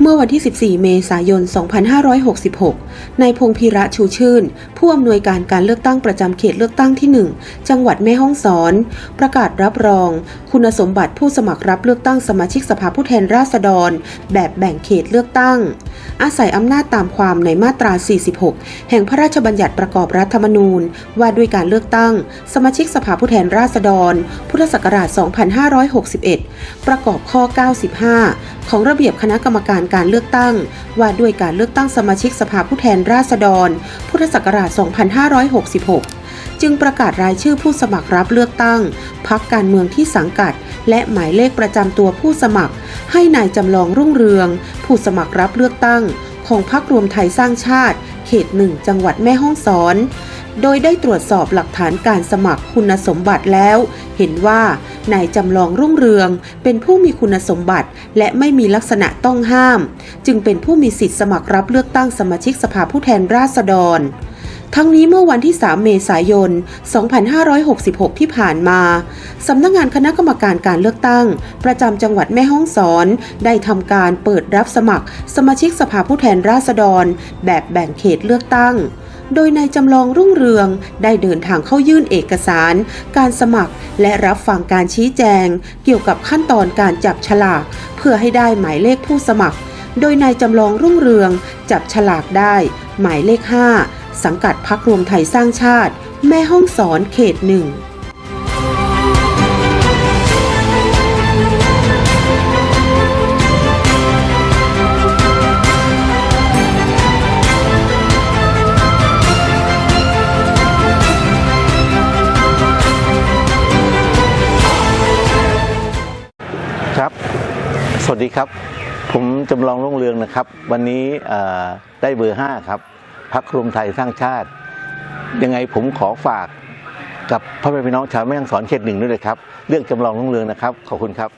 เมื่อวันที่ 14 เมษายน 2566 นายพงพีระชูชื่น ผู้อำนวยการการเลือกตั้งประจำเขตเลือกตั้งที่ 1 จังหวัดแม่ฮ่องสอน ประกาศรับรอง คุณสมบัติผู้สมัครรับเลือกตั้งสมาชิกสภาผู้แทนราษฎร แบบแบ่งเขตเลือกตั้ง อาศัยอำนาจตามความในมาตรา 46 แห่งพระราชบัญญัติประกอบรัฐธรรมนูญ ว่าด้วยการเลือกตั้ง สมาชิกสภาผู้แทนราษฎร พุทธศักราช 2561 ประกอบข้อ 95 ของระเบียบคณะกรรมการการเลือกตั้ง ว่าด้วยการเลือกตั้งสมาชิกสภาผู้แททนราษฎร พุทธศักราช 2566 จึงประกาศรายชื่อผู้สมัครรับเลือกตั้ง พักการเมืองที่สังกัด และหมายเลขประจำตัวผู้สมัคร ให้นายจำลองรุ่งเรือง ผู้สมัครรับเลือกตั้ง ของพรรครวมไทยสร้างชาติ เขตหนึ่งจังหวัดแม่ฮ่องสอน โดยได้ตรวจสอบหลักฐานการสมัครคุณสมบัติแล้ว เห็นว่า นายจำลองรุ่งเรือง เป็นผู้มีคุณสมบัติ และไม่มีลักษณะต้องห้าม จึงเป็นผู้มีสิทธิสมัครรับเลือกตั้งสมาชิกสภาผู้แทนราษฎรทั้งนี้เมื่อวันที่ 3 เมษายน 2566 ที่ผ่านมา สำนักงานคณะกรรมการการเลือกตั้ง ประจำจังหวัดแม่ฮ่องสอน ได้ทำการเปิดรับสมัครสมาชิกสภาผู้แทนราษฎร แบบแบ่งเขตเลือกตั้ง โดยนายจำลองรุ่งเรืองได้เดินทางเข้ายื่นเอกสาร การสมัครและรับฟังการชี้แจง เกี่ยวกับขั้นตอนการจับฉลาก เพื่อให้ได้หมายเลขผู้สมัคร โดยนายจำลองรุ่งเรืองจับฉลากได้ หมายเลข 5 สังกัดพักรวมไทยสร้างชาติ แม่ห้องสอนเขตหนึ่ง สวัสดีครับ ผมจำลองรุ่งเรืองนะครับ วันนี้ได้เบอร์ห้าครับพักรวมไทยสร้างชาติ ยังไงผมขอฝากกับพ่อแม่พี่น้องชาวแม่ฮ่องสอนเขตหนึ่งด้วยเลยครับเลือกจำลองรุ่งเรืองนะครับ ขอบคุณครับ